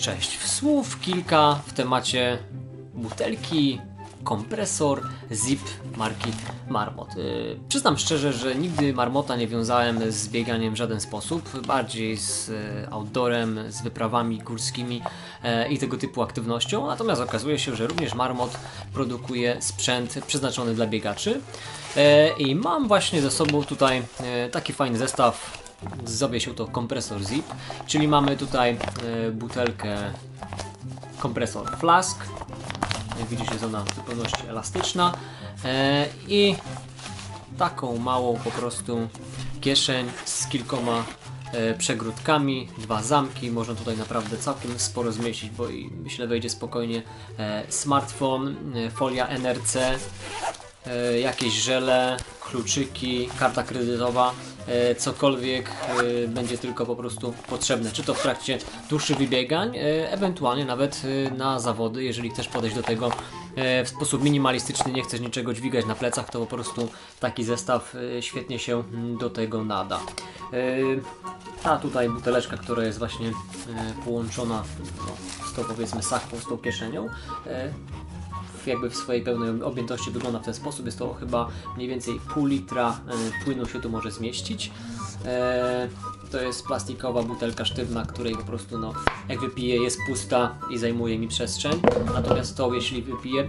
Cześć, słów kilka w temacie butelki, kompresor, zip marki Marmot. Yy, przyznam szczerze, że nigdy Marmota nie wiązałem z bieganiem w żaden sposób, bardziej z e, outdoorem, z wyprawami górskimi e, i tego typu aktywnością, natomiast okazuje się, że również Marmot produkuje sprzęt przeznaczony dla biegaczy. E, i mam właśnie ze sobą tutaj taki fajny zestaw zowie się to kompresor zip, czyli mamy tutaj e, butelkę kompresor flask. Jak widzisz jest ona w zupełności elastyczna. E, i taką małą po prostu kieszeń z kilkoma e, przegródkami, dwa zamki, można tutaj naprawdę całkiem sporo zmieścić, bo i myślę wejdzie spokojnie smartfon, folia NRC, jakieś żele, kluczyki, karta kredytowa, cokolwiek e, będzie tylko po prostu potrzebne, czy to w trakcie dłuższych wybiegań, e, ewentualnie nawet e, na zawody, jeżeli chcesz podejść do tego e, w sposób minimalistyczny, nie chcesz niczego dźwigać na plecach, to po prostu taki zestaw e, świetnie się mm, do tego nada. E, Ta tutaj buteleczka, która jest właśnie e, połączona no, z tą powiedzmy sakwą, z tą kieszenią, e, jakby w swojej pełnej objętości wygląda w ten sposób. Jest to chyba mniej więcej pół litra e, płynu się tu może zmieścić. E, to jest plastikowa butelka sztywna, której po prostu no, jak wypiję jest pusta i zajmuje mi przestrzeń. Natomiast to jeśli wypiję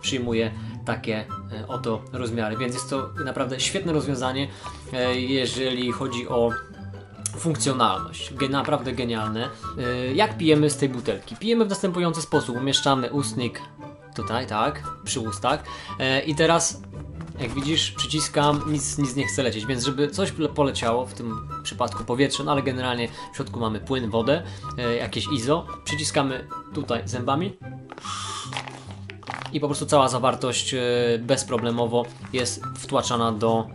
przyjmuje takie e, oto rozmiary, więc jest to naprawdę świetne rozwiązanie, jeżeli chodzi o funkcjonalność. Naprawdę genialne. E, Jak pijemy z tej butelki? Pijemy w następujący sposób. Umieszczamy ustnik tutaj, tak, przy ustach. E, I teraz, jak widzisz, przyciskam, nic, nic nie chce lecieć, więc żeby coś le- poleciało, w tym przypadku powietrze, no ale generalnie w środku mamy płyn, wodę, e, jakieś ISO. Przyciskamy tutaj zębami i po prostu cała zawartość bezproblemowo jest wtłaczana do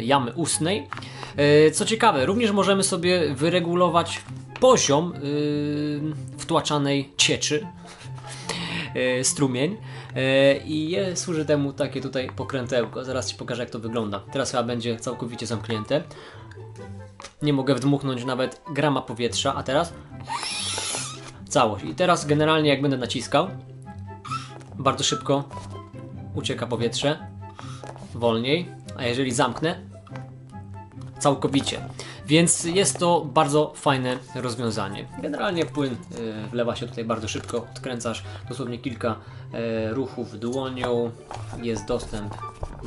jamy ustnej. E, Co ciekawe, również możemy sobie wyregulować poziom e, wtłaczanej cieczy, e, strumień i służy temu takie tutaj pokrętełko. Zaraz Ci pokażę jak to wygląda. Teraz chyba będzie całkowicie zamknięte. Nie mogę wdmuchnąć nawet grama powietrza, a teraz całość. I teraz generalnie jak będę naciskał, bardzo szybko ucieka powietrze, wolniej, a jeżeli zamknę, całkowicie. Więc jest to bardzo fajne rozwiązanie. Generalnie płyn y, wlewa się tutaj bardzo szybko, odkręcasz dosłownie kilka e, ruchów dłonią, jest dostęp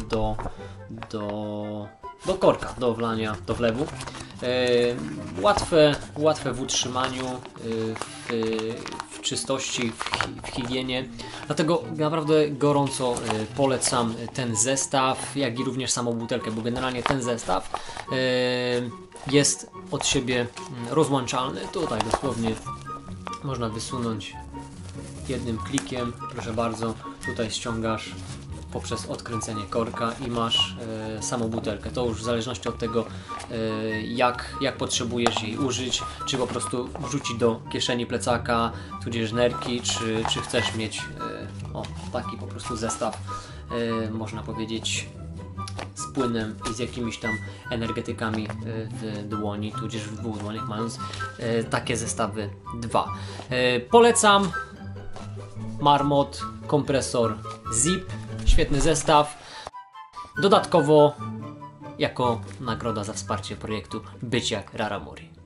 do, do, do korka, do wlania, do wlewu. E, łatwe, łatwe w utrzymaniu, w czystości, w, hi- w higienie. Dlatego naprawdę gorąco y, polecam ten zestaw, jak i również samą butelkę, bo generalnie ten zestaw y, jest od siebie mm, rozłączalny. Tutaj dosłownie można wysunąć jednym klikiem. Proszę bardzo, tutaj ściągasz poprzez odkręcenie korka i masz e, samą butelkę. To już w zależności od tego, e, jak, jak potrzebujesz jej użyć, czy po prostu wrzucić do kieszeni plecaka, tudzież nerki, czy, czy chcesz mieć e, o, taki po prostu zestaw, e, można powiedzieć, z płynem i z jakimiś tam energetykami e, w dłoni, tudzież w dwóch dłoniach mając e, takie zestawy dwa. E, Polecam Marmot, kompresor Zip, świetny zestaw. Dodatkowo jako nagroda za wsparcie projektu Być jak Raramuri.